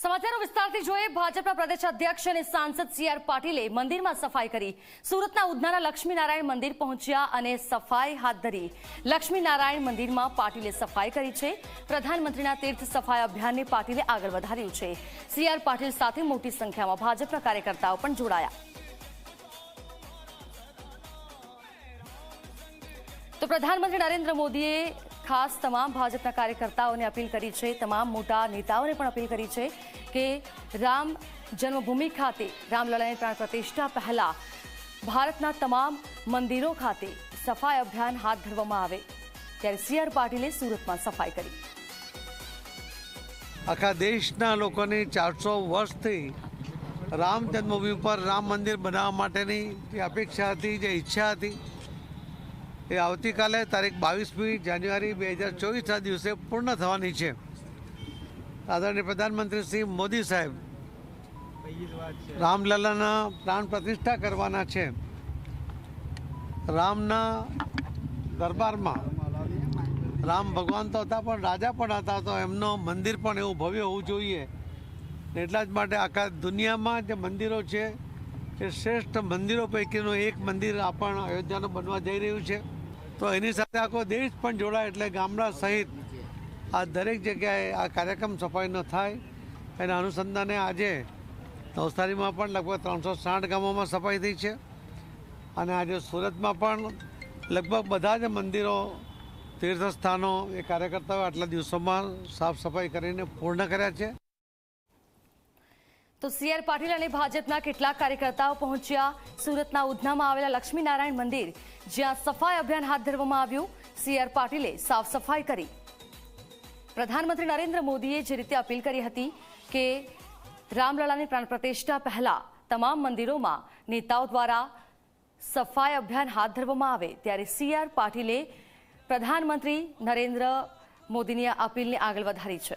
સમાચારો વિસ્તારથી જોઈએ, ભાજપના પ્રદેશ અધ્યક્ષ અને સાંસદ સી આર પાટીલે મંદિરમાં સફાઈ કરી. સુરતના ઉધનાના લક્ષ્મીનારાયણ મંદિર પહોંચ્યા અને સફાઈ હાથ ધરી. લક્ષ્મીનારાયણ મંદિરમાં પાટીલે સફાઈ કરી છે. પ્રધાનમંત્રીના તીર્થ સફાઈ અભિયાનને પાટીલે આગળ વધાર્યું છે. સી આર પાટીલ સાથે મોટી સંખ્યામાં ભાજપના કાર્યકર્તાઓ પણ જોડાયા. તો પ્રધાનમંત્રી નરેન્દ્ર મોદીએ ખાસ તમામ ભાજપના કાર્યકર્તાઓને અપીલ કરી છે, તમામ મોટા નેતાઓને પણ અપીલ કરી છે કે રામ જન્મભૂમિ ખાતે રામલલાની પ્રાણ પ્રતિષ્ઠા પહેલાં ભારતના તમામ મંદિરો ખાતે સફાઈ અભિયાન હાથ ધરવામાં આવે. ત્યારે સી આર પાટીલે સુરતમાં સફાઈ કરી. આખા દેશના લોકોની ચારસો વર્ષથી રામ જન્મભૂમિ પર રામ મંદિર બનાવવા માટેની જે અપેક્ષા હતી, જે ઈચ્છા હતી એ આવતીકાલે તારીખ બાવીસમી જાન્યુઆરી બે હજાર ચોવીસના દિવસે પૂર્ણ થવાની છે. આદરણીય પ્રધાનમંત્રી શ્રી મોદી સાહેબ રામલલાના પ્રાણ પ્રતિષ્ઠા કરવાના છે. રામના દરબારમાં રામ ભગવાન તો હતા, પણ રાજા પણ હતા, તો એમનો મંદિર પણ એવું ભવ્ય હોવું જોઈએ. એટલા જ માટે આખા દુનિયામાં જે મંદિરો છે, એ શ્રેષ્ઠ મંદિરો પૈકીનું એક મંદિર આપણ અયોધ્યાનું બનવા જઈ રહ્યું છે. તો એની સાથે આખો દેશ પણ જોડાય એટલે ગામડા સહિત આ દરેક જગ્યાએ આ કાર્યક્રમ સફાઈનો થાય. એના અનુસંધાને આજે નવસારીમાં પણ લગભગ ત્રણસો સાઠ ગામોમાં સફાઈ થઈ છે. અને આજે સુરતમાં પણ લગભગ બધા જ મંદિરો, તીર્થસ્થાનો એ કાર્યકર્તાઓ આટલા દિવસોમાં સાફ સફાઈ કરીને પૂર્ણ કર્યા છે. તો સીઆર પાટીલ અને ભાજપના કેટલાક કાર્યકર્તાઓ પહોંચ્યા. સુરતના ઉધનામાં આવેલા લક્ષ્મીનારાયણ મંદિર, જ્યાં સફાઈ અભિયાન હાથ ધરવામાં આવ્યું. સીઆર પાટીલે સાફ સફાઈ કરી. પ્રધાનમંત્રી નરેન્દ્ર મોદીએ જે રીતે અપીલ કરી હતી કે રામલલાની પ્રાણ પ્રતિષ્ઠા પહેલા તમામ મંદિરોમાં નેતાઓ દ્વારા સફાઈ અભિયાન હાથ ધરવામાં આવે, ત્યારે સીઆર પાટીલે પ્રધાનમંત્રી નરેન્દ્ર મોદીની અપીલને આગળ વધારી છે.